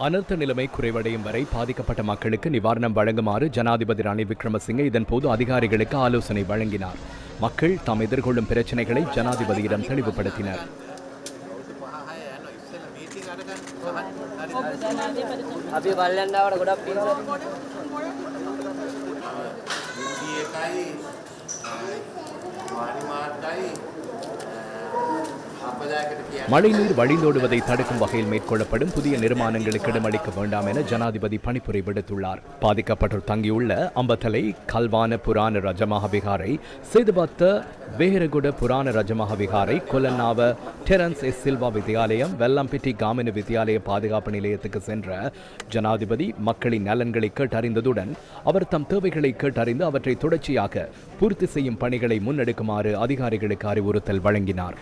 அனர்த்த நிலைமை குறைவடையும் வரை பாதிக்கப்பட்ட மக்களுக்கு நிவாரணம் வழங்குமாறு ஜனாதிபதி ரணில் விக்ரமசிங்கே இதன்போது அதிகாரிகளுக்கு ஆலோசனை வழங்கினார் மக்கள் தாம் எதிர்கொள்ளும் பிரச்சினைகளை ஜனாதிபதியிடம் தெளிவுபடுத்தினர் අපි බල්ලන්ඩාවට ගොඩක් පිස එකයි වානි මාර්ගයි අපදායකට කිය மழைநீர் வழிந்தோடுவதை தடுக்கும் வகையில் மேற்கொள்ளப்படும் புதிய நிர்மாணங்களுக்கு இடமளிக்க வேண்டாம் என ஜனாதிபதி பணிப்புரை விடுத்துள்ளார். பாதிக்கப்பட்டோர் தங்கியுள்ள அம்பத்தலை கல்வான புராண ரஜமாக விகாரை சேதுபாத்த வேரகுட புராண ரஜமாக விகாரை கொலன்னாவ டெரன்ஸ் எஸ் சில்வா வித்தியாலயம் வெல்லம்பிட்டி காமின வித்தியாலய பாதுகாப்பு நிலையத்துக்கு சென்ற ஜனாதிபதி மக்களின் நலன்களை கேட்டறிந்ததுடன் அவர் தம் தேவைகளை கேட்டறிந்து அவற்றை தொடர்ச்சியாக பூர்த்தி செய்யும் பணிகளை முன்னெடுக்குமாறு அதிகாரிகளுக்கு அறிவுறுத்தல் வழங்கினார்.